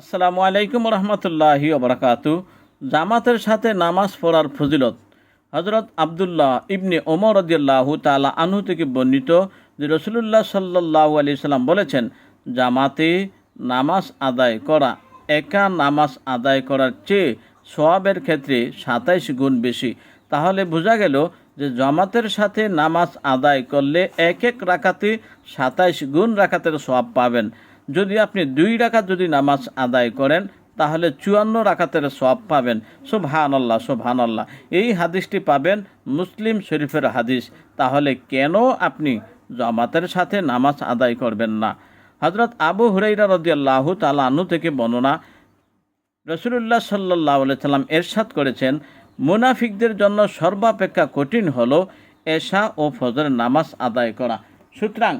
আসসালামু আলাইকুম রহমতুল্লাহি ওবরাকাতু। জামাতের সাথে নামাজ পড়ার ফজিলত। হজরত আবদুল্লাহ ইবনে ওমর রদিয়াল্লাহু তালা আনহু থেকে বর্ণিত যে রসুলুল্লাহ সাল্লাহ আলি সাল্লাম বলেছেন, জামাতে নামাজ আদায় করা, একা নামাজ আদায় করার চেয়ে সোয়াবের ক্ষেত্রে সাতাইশ গুণ বেশি। তাহলে বোঝা গেল যে জামাতের সাথে নামাজ আদায় করলে এক এক রাখাতে সাতাইশ গুণ রাখাতের সোয়াব পাবেন। যদি আপনি দুই রাকাত যদি নামাজ আদায় করেন, তাহলে চুয়ান্ন রাকাতের সব পাবেন। সোভান আল্লাহ সোভান আল্লাহ এই হাদিসটি পাবেন মুসলিম শরীফের হাদিস। তাহলে কেন আপনি জামাতের সাথে নামাজ আদায় করবেন না? হজরত আবু হুরাইরা রদিয়াল্লাহ তালা আনু থেকে বর্ণনা, রসুলুল্লাহ সাল্লাহ সাল্লাম এরশাদ করেছেন, মুনাফিকদের জন্য সর্বাপেক্ষা কঠিন হল এশা ও ফজরের নামাজ আদায় করা। সুতরাং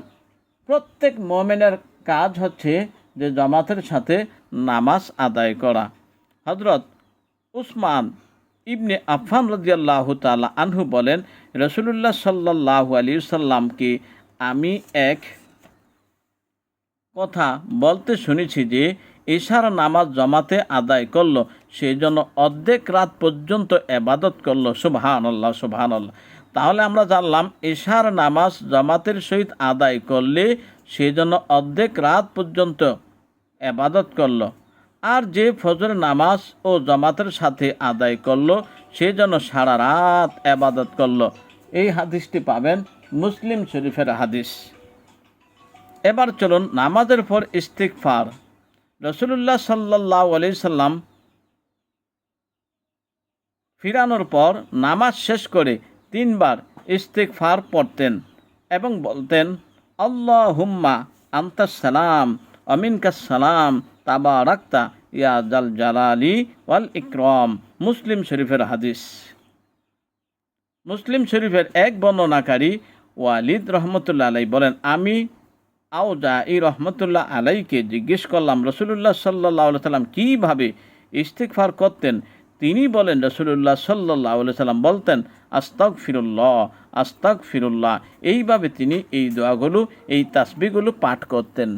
প্রত্যেক মোমেনের কাজ হচ্ছে যে জামাতের সাথে নামাজ আদায় করা। হজরত উসমান ইবনে আফান রদিয়াল্লাহ তালা আনহু বলেন, রসুলুল্লাহ সাল্লাহ আলী সাল্লামকে আমি এক কথা বলতে শুনেছি যে, এশার নামাজ জমাতে আদায় করল সেই জন্য অর্ধেক রাত পর্যন্ত এবাদত করল। সুবহান আল্লাহ আল্লাহ তাহলে আমরা জানলাম, এশার নামাজ জামাতের সহিত আদায় করলে সেই জন্য অর্ধেক রাত পর্যন্ত এবাদত করল। আর যে ফজর নামাজ ও জামাতের সাথে আদায় করল, সে জন্য সারা রাত এবাদত করল। এই হাদিসটি পাবেন মুসলিম শরীফের হাদিস। এবার চলুন নামাজের পর ইস্তিকফার রসুল্লাহ সাল্লাহ আলি সাল্লাম ফিরানোর পর নামাজ শেষ করে তিনবার ইস্তিকফার পড়তেন এবং বলতেন আল্লাহ হুম্মা আন্তাসালাম সালাম তাবা রাক্তা ইয়া জাল জালালি ওয়াল ইকরম। মুসলিম শরীফের হাদিস। মুসলিম শরীফের এক বর্ণনাকারী ওয়ালিদ রহমতুল্লাহ আলাই বলেন, আমি আওজা এই রহমতুল্লাহ আলাইকে জিজ্ঞেস করলাম রসুল্লাহ সাল্লাহ সাল্লাম কীভাবে ইস্তিকফার করতেন তিনি বলেন রসুল্লাহ সাল্লাহ সাল্লাম বলতেন আস্তাক ফিরুল্লাহ আস্তাক ফিরুল্লাহ এইভাবে তিনি এই দোয়াগুলো, এই তাসবিগুলো পাঠ করতেন।